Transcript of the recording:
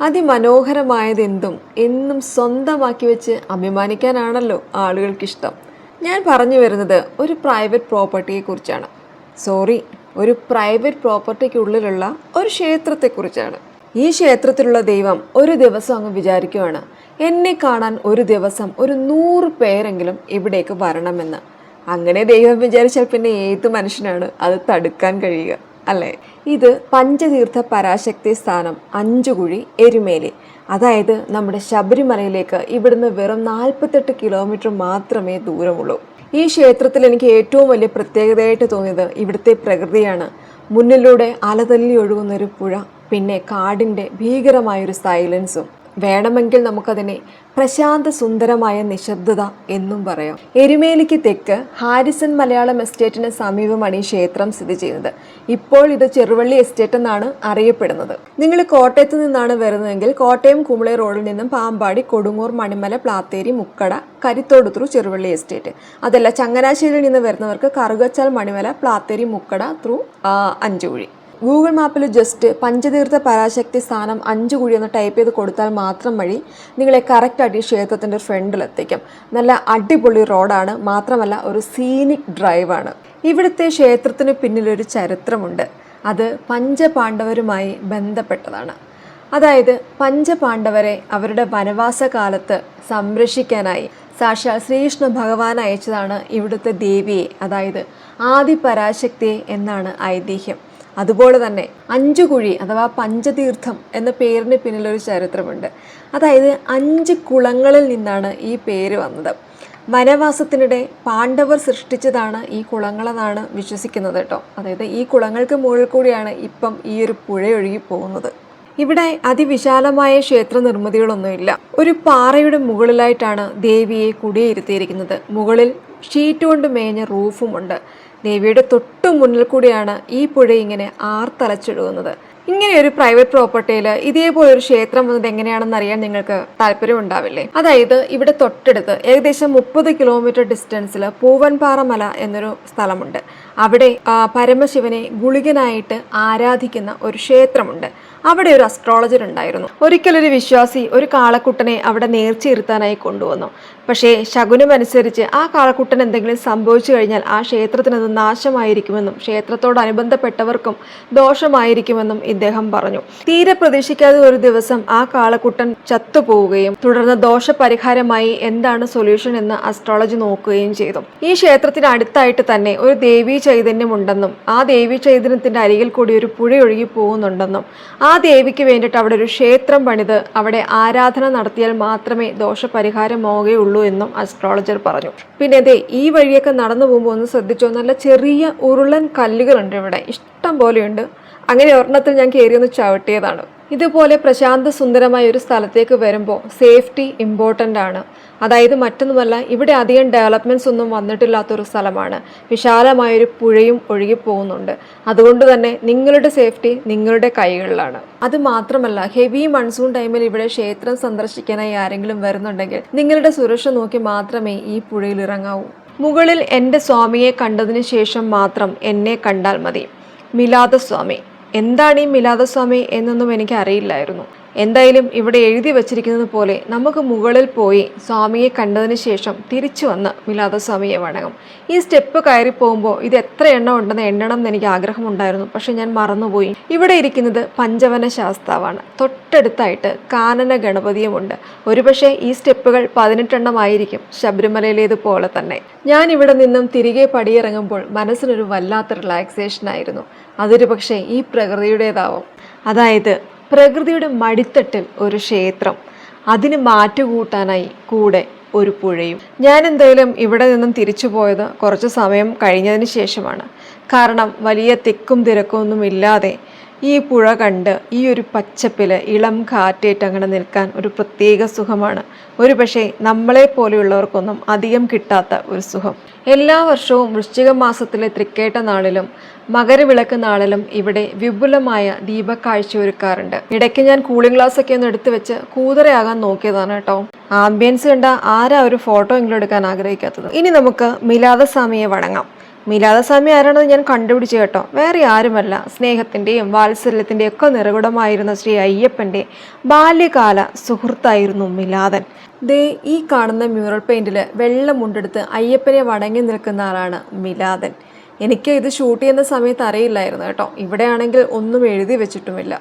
അതിമനോഹരമായതെന്തും എന്നും സ്വന്തമാക്കി വെച്ച് അഭിമാനിക്കാനാണല്ലോ ആളുകൾക്കിഷ്ടം. ഞാൻ പറഞ്ഞു വരുന്നത് ഒരു പ്രൈവറ്റ് പ്രോപ്പർട്ടിയെ കുറിച്ചാണ് സോറി ഒരു പ്രൈവറ്റ് പ്രോപ്പർട്ടിക്കുള്ളിലുള്ള ഒരു ക്ഷേത്രത്തെക്കുറിച്ചാണ്. ഈ ക്ഷേത്രത്തിലുള്ള ദൈവം ഒരു ദിവസം അങ്ങ് വിചാരിക്കുവാണ് എന്നെ കാണാൻ ഒരു ദിവസം ഒരു നൂറ് പേരെങ്കിലും ഇവിടേക്ക് വരണമെന്ന്. അങ്ങനെ ദൈവം വിചാരിച്ചാൽ പിന്നെ ഏത് മനുഷ്യനാണ് അത് തടുക്കാൻ കഴിയുക? അല്ലേ? ഇത് പഞ്ചതീർത്ഥ പരാശക്തി സ്ഥാനം അഞ്ചുകുഴി എരുമേലി. അതായത് നമ്മുടെ ശബരിമലയിലേക്ക് ഇവിടുന്ന് വെറും നാൽപ്പത്തെട്ട് കിലോമീറ്റർ മാത്രമേ ദൂരമുള്ളൂ. ഈ ക്ഷേത്രത്തിൽ എനിക്ക് ഏറ്റവും വലിയ പ്രത്യേകതയായിട്ട് തോന്നിയത് ഇവിടുത്തെ പ്രകൃതിയാണ്. മുന്നിലൂടെ അലതല്ലി ഒഴുകുന്നൊരു പുഴ പിന്നെ കാടിന്റെ ഭീകരമായൊരു സൈലൻസും. വേണമെങ്കിൽ നമുക്കതിനെ പ്രശാന്ത സുന്ദരമായ നിശബ്ദത എന്നും പറയാം. എരുമേലിക്ക് തെക്ക് ഹാരിസൺ മലയാളം എസ്റ്റേറ്റിന് സമീപമാണ് ഈ ക്ഷേത്രം സ്ഥിതി ചെയ്യുന്നത്. ഇപ്പോൾ ഇത് ചെറുവള്ളി എസ്റ്റേറ്റ് എന്നാണ് അറിയപ്പെടുന്നത്. നിങ്ങൾ കോട്ടയത്ത് നിന്നാണ് വരുന്നതെങ്കിൽ കോട്ടയം കുമളി റോഡിൽ നിന്നും പാമ്പാടി കൊടുങ്ങൂർ മണിമല പ്ലാത്തേരി മുക്കട കരിത്തോട് ത്രൂ ചെറുവള്ളി എസ്റ്റേറ്റ്. അതല്ല ചങ്ങനാശ്ശേരിയിൽ നിന്ന് വരുന്നവർക്ക് കറുകച്ചാൽ മണിമല പ്ലാത്തേരി മുക്കട ത്രൂ അഞ്ചുകുഴി. ഗൂഗിൾ മാപ്പിൽ ജസ്റ്റ് പഞ്ചതീർത്ഥ പരാശക്തി സ്ഥാനം അഞ്ച് കുഴി എന്ന് ടൈപ്പ് ചെയ്ത് കൊടുത്താൽ മാത്രം വഴി നിങ്ങളെ കറക്റ്റായിട്ട് ഈ ക്ഷേത്രത്തിന്റെ ഫ്രണ്ടിലെത്തിക്കും നല്ല അടിപൊളി റോഡാണ് മാത്രമല്ല ഒരു സീനിക് ഡ്രൈവാണ് ഇവിടുത്തെ ക്ഷേത്രത്തിന് പിന്നിലൊരു ചരിത്രമുണ്ട്. അത് പഞ്ചപാണ്ഡവരുമായി ബന്ധപ്പെട്ടതാണ്. അതായത് പഞ്ചപാണ്ഡവരെ അവരുടെ വനവാസ കാലത്ത് സംരക്ഷിക്കാനായി സാക്ഷാൽ ശ്രീകൃഷ്ണ ഭഗവാൻ അയച്ചതാണ് ഇവിടുത്തെ ദേവിയെ. അതായത് ആദിപരാശക്തിയെ എന്നാണ് ഐതിഹ്യം. അതുപോലെ തന്നെ അഞ്ചു കുഴി അഥവാ പഞ്ചതീർത്ഥം എന്ന പേരിന് പിന്നിലൊരു ചരിത്രമുണ്ട്. അതായത് അഞ്ച് കുളങ്ങളിൽ നിന്നാണ് ഈ പേര് വന്നത്. വനവാസത്തിനിടെ പാണ്ഡവർ സൃഷ്ടിച്ചതാണ് ഈ കുളങ്ങളെന്നാണ് വിശ്വസിക്കുന്നത് കേട്ടോ. അതായത് ഈ കുളങ്ങൾക്ക് മുകളിൽ കൂടിയാണ് ഇപ്പം ഈ ഒരു പുഴയൊഴുകി പോകുന്നത്. ഇവിടെ അതിവിശാലമായ ക്ഷേത്ര നിർമ്മിതികളൊന്നുമില്ല ഒരു പാറയുടെ മുകളിലായിട്ടാണ് ദേവിയെ കുടിയിരുത്തിയിരിക്കുന്നത് മുകളിൽ ഷീറ്റ് കൊണ്ട് മേഞ്ഞ റൂഫുമുണ്ട് ദേവിയുടെ തൊട്ടു മുന്നിൽ കൂടിയാണ് ഈ പുഴ ഇങ്ങനെ ആർത്തലച്ചൊഴുകുന്നത് ഇങ്ങനെ ഒരു പ്രൈവറ്റ് പ്രോപ്പർട്ടിയിൽ ഇതേപോലെ ഒരു ക്ഷേത്രം വന്നത് എങ്ങനെയാണെന്ന് അറിയാൻ നിങ്ങൾക്ക് താല്പര്യം ഉണ്ടാവില്ലേ അതായത് ഇവിടെ തൊട്ടടുത്ത് ഏകദേശം മുപ്പത് കിലോമീറ്റർ ഡിസ്റ്റൻസിൽ പൂവൻപാറ മല എന്നൊരു സ്ഥലമുണ്ട്. അവിടെ പരമശിവനെ ഗുളികനായിട്ട് ആരാധിക്കുന്ന ഒരു ക്ഷേത്രമുണ്ട്. അവിടെ ഒരു അസ്ട്രോളജർ ഉണ്ടായിരുന്നു. ഒരിക്കലൊരു വിശ്വാസി ഒരു കാളക്കുട്ടനെ അവിടെ നേർച്ചയിരുത്താനായി കൊണ്ടുവന്നു. പക്ഷേ ശകുനമനുസരിച്ച് ആ കാളക്കുട്ടൻ എന്തെങ്കിലും സംഭവിച്ചു കഴിഞ്ഞാൽ ആ ക്ഷേത്രത്തിനത് നാശമായിരിക്കുമെന്നും ക്ഷേത്രത്തോടനുബന്ധപ്പെട്ടവർക്കും ദോഷമായിരിക്കുമെന്നും ഇദ്ദേഹം പറഞ്ഞു. തീരെ പ്രതീക്ഷിക്കാതെ ഒരു ദിവസം ആ കാളക്കുട്ടൻ ചത്തുപോവുകയും തുടർന്ന് ദോഷപരിഹാരമായി എന്താണ് സൊല്യൂഷൻ എന്ന് അസ്ട്രോളജി നോക്കുകയും ചെയ്തു. ഈ ക്ഷേത്രത്തിന് അടുത്തായിട്ട് തന്നെ ഒരു ദേവീ ചൈതന്യമുണ്ടെന്നും ആ ദേവീ ചൈതന്യത്തിന്റെ അരികിൽ കൂടി ഒരു പുഴ ഒഴുകി പോകുന്നുണ്ടെന്നും ആ ദേവിക്ക് വേണ്ടിയിട്ട് അവിടെ ഒരു ക്ഷേത്രം പണിത് അവിടെ ആരാധന നടത്തിയാൽ മാത്രമേ ദോഷപരിഹാരമാവുകയുള്ളൂ എന്നും അസ്ട്രോളജർ പറഞ്ഞു. പിന്നെ അതെ ഈ വഴിയൊക്കെ നടന്നു പോകുമ്പോൾ ഒന്ന് ശ്രദ്ധിച്ചോ? നല്ല ചെറിയ ഉരുളൻ കല്ലുകളുണ്ട് ഇവിടെ. ഇഷ്ടം പോലെയുണ്ട്. അങ്ങനെ ഒരെണ്ണത്തിൽ ഞാൻ കയറി ഒന്ന് ചവിട്ടിയതാണ്. ഇതുപോലെ പ്രശാന്ത സുന്ദരമായ ഒരു സ്ഥലത്തേക്ക് വരുമ്പോൾ സേഫ്റ്റി ഇമ്പോർട്ടന്റ് ആണ്. അതായത് മറ്റൊന്നുമല്ല ഇവിടെ അധികം ഡെവലപ്മെന്റ്സ് ഒന്നും വന്നിട്ടില്ലാത്തൊരു സ്ഥലമാണ്. വിശാലമായൊരു പുഴയും ഒഴുകി പോകുന്നുണ്ട്. അതുകൊണ്ട് തന്നെ നിങ്ങളുടെ സേഫ്റ്റി നിങ്ങളുടെ കൈകളിലാണ്. അത് മാത്രമല്ല ഹെവി മൺസൂൺ ടൈമിൽ ഇവിടെ ക്ഷേത്രം സന്ദർശിക്കാനായി ആരെങ്കിലും വരുന്നുണ്ടെങ്കിൽ നിങ്ങളുടെ സുരക്ഷ നോക്കി മാത്രമേ ഈ പുഴയിൽ ഇറങ്ങാവൂ. മുകളിൽ എന്റെ സ്വാമിയെ കണ്ടതിന് ശേഷം മാത്രം എന്നെ കണ്ടാൽ മതി. മിലാദസ്വാമി. എന്താണ് ഈ മിലാദസ്വാമി എന്നൊന്നും എനിക്ക് അറിയില്ലായിരുന്നു എന്തായാലും ഇവിടെ എഴുതി വച്ചിരിക്കുന്നത് പോലെ നമുക്ക് മുകളിൽ പോയി സ്വാമിയെ കണ്ടതിന് ശേഷം തിരിച്ചു വന്ന് മിലാദസ്വാമിയെ വണങ്ങും. ഈ സ്റ്റെപ്പ് കയറി പോകുമ്പോൾ ഇത് എത്ര എണ്ണം ഉണ്ടെന്ന് എണ്ണണം എന്ന് എനിക്ക് ആഗ്രഹമുണ്ടായിരുന്നു. പക്ഷെ ഞാൻ മറന്നുപോയി. ഇവിടെ ഇരിക്കുന്നത് പഞ്ചവന ശാസ്താവാണ് തൊട്ടടുത്തായിട്ട് കാനന ഗണപതിയുമുണ്ട്. ഒരുപക്ഷെ ഈ സ്റ്റെപ്പുകൾ പതിനെട്ടെണ്ണമായിരിക്കും ശബരിമലയിലേതുപോലെ തന്നെ. ഞാൻ ഇവിടെ നിന്നും തിരികെ പടിയിറങ്ങുമ്പോൾ മനസ്സിനൊരു വല്ലാത്ത റിലാക്സേഷൻ ആയിരുന്നു. അതൊരു പക്ഷേ ഈ പ്രകൃതിയുടേതാവും. അതായത് പ്രകൃതിയുടെ മടിത്തട്ടിൽ ഒരു ക്ഷേത്രം. അതിന് മാറ്റുകൂട്ടാനായി കൂടെ ഒരു പുഴയും. ഞാൻ എന്തായാലും ഇവിടെ നിന്നും തിരിച്ചു പോയത് കുറച്ച് സമയം കഴിഞ്ഞതിന് ശേഷമാണ്. കാരണം വലിയ തിക്കും തിരക്കും ഇല്ലാതെ ഈ പുഴ കണ്ട് ഈ ഒരു പച്ചപ്പിൽ ഇളം കാറ്റേറ്റ് അങ്ങനെ നിൽക്കാൻ ഒരു പ്രത്യേക സുഖമാണ്. ഒരു പക്ഷേ നമ്മളെ പോലെയുള്ളവർക്കൊന്നും അധികം കിട്ടാത്ത ഒരു സുഖം. എല്ലാ വർഷവും വൃശ്ചിക മാസത്തിലെ തൃക്കേട്ട നാളിലും മകരവിളക്ക് നാളിലും ഇവിടെ വിപുലമായ ദീപക്കാഴ്ച ഒരുക്കാറുണ്ട്. ഇടയ്ക്ക് ഞാൻ കൂളിംഗ് ഗ്ലാസ് ഒക്കെ ഒന്ന് എടുത്തു വെച്ച് കൂതറയാകാൻ നോക്കിയതാണ് കേട്ടോ. ആംബിയൻസ് കണ്ട ആരാ ഒരു ഫോട്ടോ എങ്കിലും എടുക്കാൻ ആഗ്രഹിക്കാത്തത്? ഇനി നമുക്ക് മിലാദസ്വാമിയെ വണങ്ങാം. മിലാദസ്വാമി ആരാണെന്ന് ഞാൻ കണ്ടുപിടിച്ചു കേട്ടോ. വേറെ ആരുമല്ല. സ്നേഹത്തിന്റെയും വാത്സല്യത്തിന്റെയും ഒക്കെ നിറകുടമായിരുന്ന ശ്രീ അയ്യപ്പന്റെ ബാല്യകാല സുഹൃത്തായിരുന്നു മിലാദൻ. ദേ ഈ കാണുന്ന മ്യൂറൽ പെയിന്റിൽ വെള്ള മുണ്ടെടുത്ത് അയ്യപ്പനെ വടങ്ങി നിൽക്കുന്ന ആളാണ് മിലാദൻ. എനിക്ക് ഇത് ഷൂട്ട് ചെയ്യുന്ന സമയത്ത് അറിയില്ലായിരുന്നു കേട്ടോ. ഇവിടെയാണെങ്കിൽ ഒന്നും എഴുതി വെച്ചിട്ടുമില്ല.